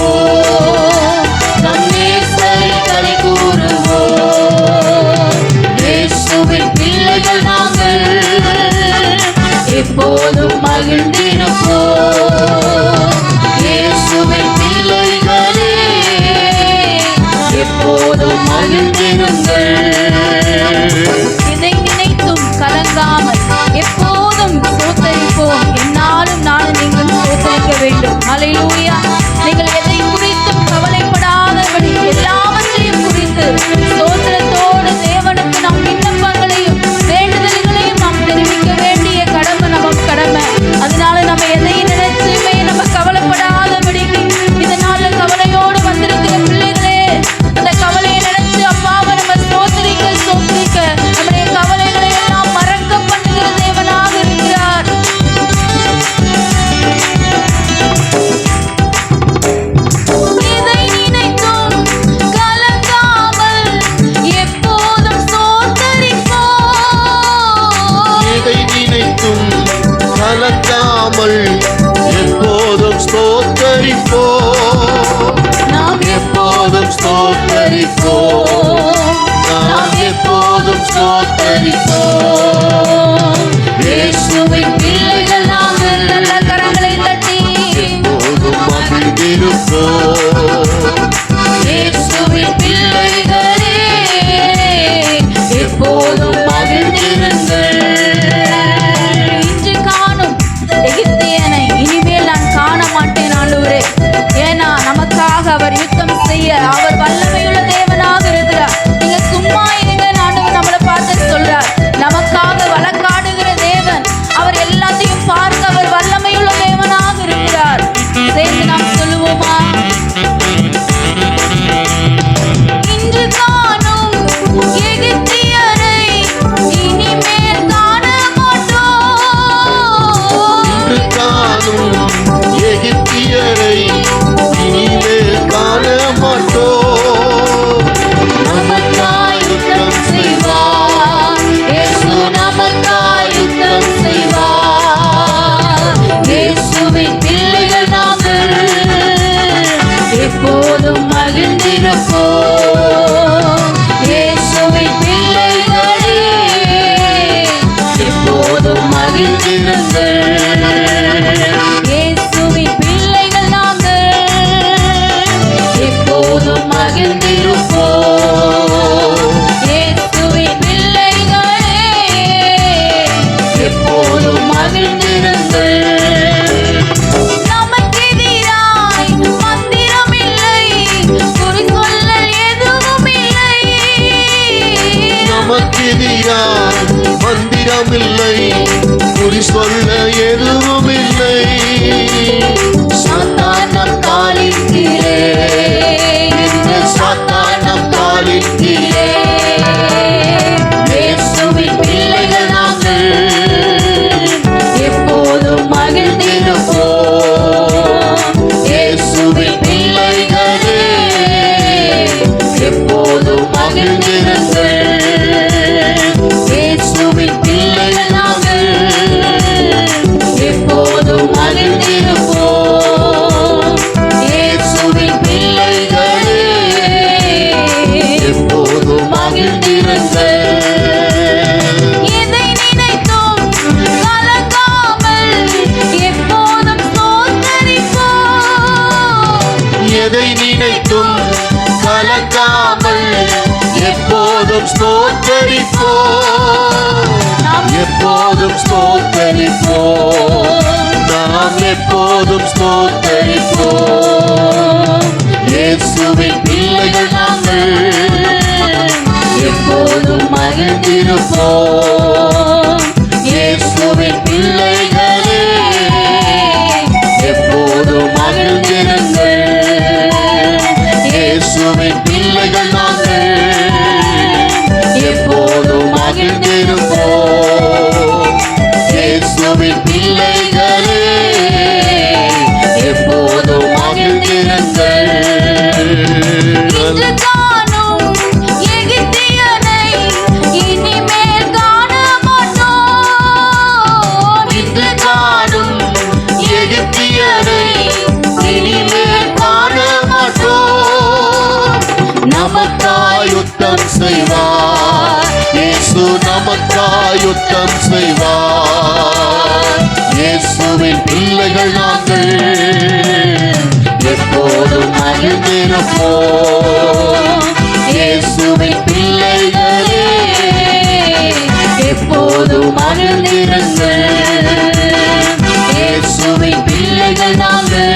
Oh. praise எப்போதும் மகிழ்ந்திருப்போம். இயேசுவின் பிள்ளை குறி சொல்ல எதுவும் இல்லை சாத்தானம் காலின் கீழே. சாத்தானம் காலின் கீழே. பிள்ளைகள் எதை நினைத்தும் கலக்காமல் எப்போதும் ஸ்தோத்தரிப்போ நாம் எப்போதும் ஸ்தோத்தரிப்போ நாம் எப்போதும் ஸ்தோத்தரிப்போ இயேசுவின் பிள்ளைகள் நாங்கள் எப்போதும் மகிழ்ந்திருப்போம். நமக்காய் யுத்தம் செய்வார். இயேசு நமக்காய் யுத்தம் செய்வார். இயேசுவின் பிள்ளைகள் நாங்கள் எப்போதும் மகிழ்ந்திருப்போம். இயேசுவின் பிள்ளைகளே எப்போதும் மகிழ்ந்திருங்கள். இயேசுவின் பிள்ளைகள் நாங்கள்